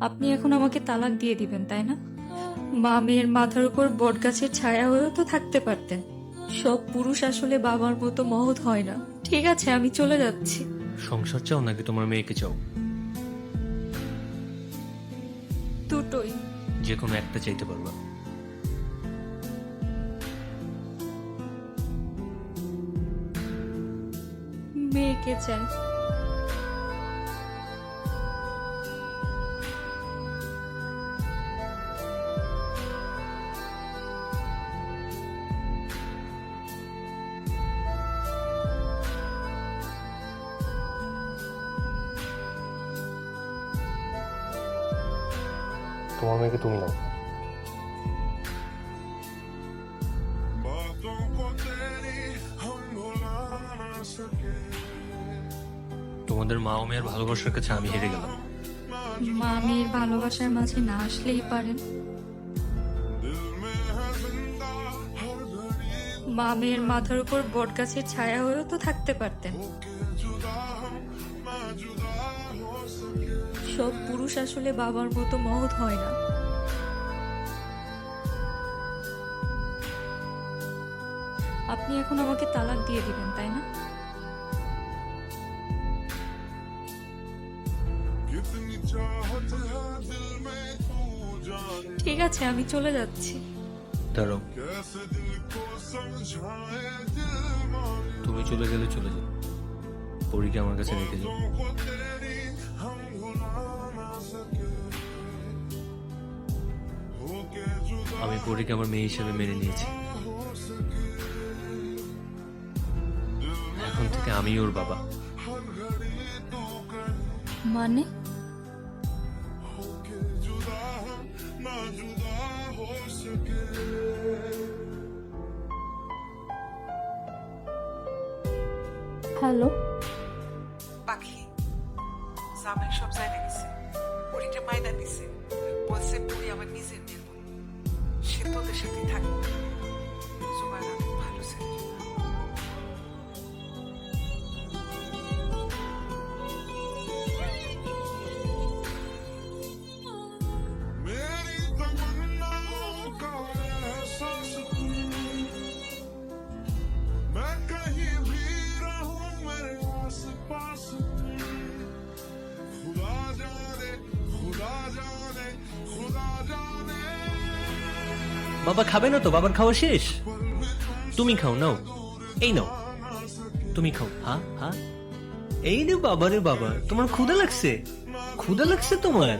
আপনি এখন আমাকে তালাক দিয়ে দিবেন তাই না? মা মেয়ের মাথার উপর বটগাছের ছায়া হয়েও তো থাকতে পারতেন। সব পুরুষ আসলে বাবার মতো মহৎ হয় না। ঠিক আছে আমি চলে যাচ্ছি। সংসার চাও নাকি তোমার মেয়েকে চাও? দুটোই। যে কোনো একটা চাইতে পারবা। মেয়েকে চাই। তোমার মেয়েকে তুমি নাও। তোমাদের মা ও মেয়ের ভালোবাসার কাছে আমি হেরে গেলাম। মা মেয়ের ভালোবাসার মাঝে না আসলেই পারেন। মা মেয়ের মাথার উপর বটগাছের ছায়া হয়েও তো থাকতে পারতেন। সব পুরুষ আসলে বাবার মতো মহৎ হয় না। আপনি এখন আমাকে তালাক দিয়ে দিবেন তাই না? ঠিক আছে আমি চলে যাচ্ছি। তুমি চলে গেলে চলে যাও। পরীকে আমার কাছে রেখে যাও। আমি পরীকে আমার মেয়ে হিসেবে মেনে নিয়েছি। এখন থেকে আমি ওর বাবা। মানে? হ্যালো? পাখি সামনে সব জায়গায় দিছে পরিটা মায়দা দিছে। বলছে পুরি আমার নিজের মেয়ে। বাবা খাবে না তো? বাবার খাওয়া শেষ? তুমি খাও, নাও। এই নাও। তুমি খাও। হা হা? এই রে বাবা রে বাবা, তোমার ক্ষুদা লাগছে? ক্ষুদা লাগছে তোমার?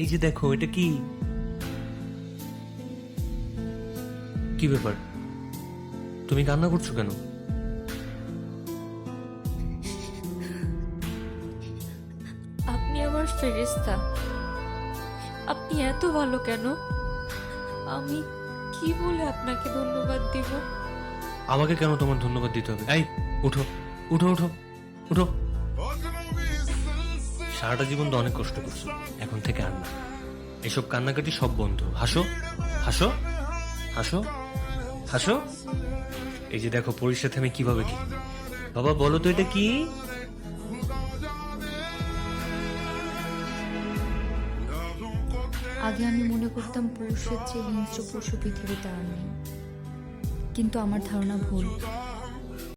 এই যে দেখো এটা কি? কি ব্যাপার? তুমি কান্না করছ কেন? আপনি আমার ফেরিস্তা আপনি এত ভালো কেন? আমি কি বলে আপনাকে ধন্যবাদ দিব? আমাকে কেন তোমার ধন্যবাদ দিতে হবে? এই উঠো উঠো উঠো উঠো। সারাটা জীবন তো অনেক কষ্ট করছ। এখন থেকে আর না। এসব কান্নাকাটি সব বন্ধ। হাসো হাসো হাসো হাসো। এই যে দেখো, পরীর আমি কীভাবে কি বাবা, বলো তো এটা কি? আগে আমি মনে করতাম পুরুষের চেয়ে হিংস্র পশু পৃথিবীতে আর নেই। কিন্তু আমার ধারণা ভুল।